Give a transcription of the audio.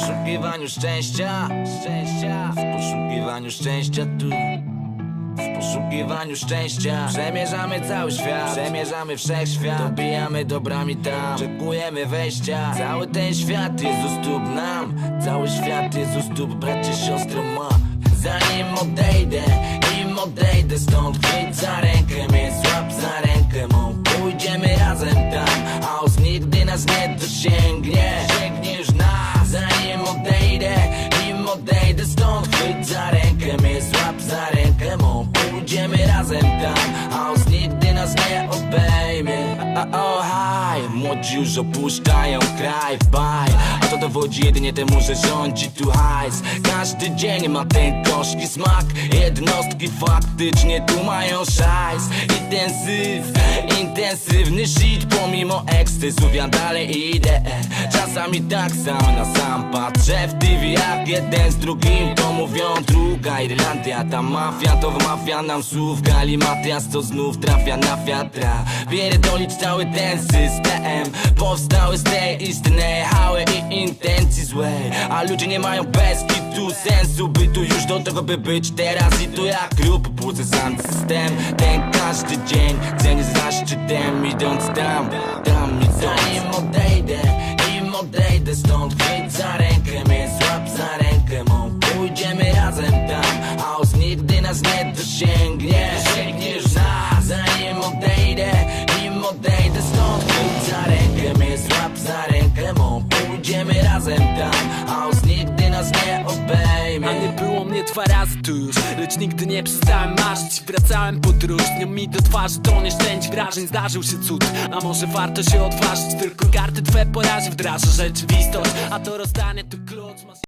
poszukiwaniu szczęścia, szczęścia, w poszukiwaniu szczęścia tu. W poszukiwaniu szczęścia. Przemierzamy cały świat. Przemierzamy wszechświat. Dobijamy dobrami tam. Oczekujemy wejścia. Cały ten świat jest u stóp nam. Cały świat jest u stóp bracie, siostro ma. Zanim odejdę Nim odejdę stąd Chwyć nas nie dosięgnie. Sięgniesz nas Zanim odejdę. Nim odejdę stąd Chwyć za rękę mnie Złap za rękę mą. Pójdziemy razem tam Chaos nigdy nas nie obejmie. Oh, haj Młodzi już opuszczają kraj w dowodzi jedynie temu, że rządzi tu hajs. Każdy dzień ma ten gorzki smak. Jednostki faktycznie tu mają szajs. Intensyw, intensywny shit Pomimo ekscesów ja dalej idę. Czasami tak sam na sam patrzę w TV Jak jeden z drugim to mówią. Druga Irlandia Ta mafia to wmawia nam słów. Galimatias to znów trafia na wiatra. Pierdolić cały ten system. Powstały z tej istnej A ludzie nie mają bez kitu sensu bytu Już do tego by być teraz. I tu jak klub Budzę sam system. Ten każdy dzień cenię za szczytem Idąc tam, dwa razy tu już Lecz nigdy nie przestałem marzyć Wracałem podróżnią mi do twarzy To nieszczęść wrażeń Zdarzył się cud A może warto się odważyć Tylko karty twe po razie wdraża rzeczywistość A to rozdanie to klucz.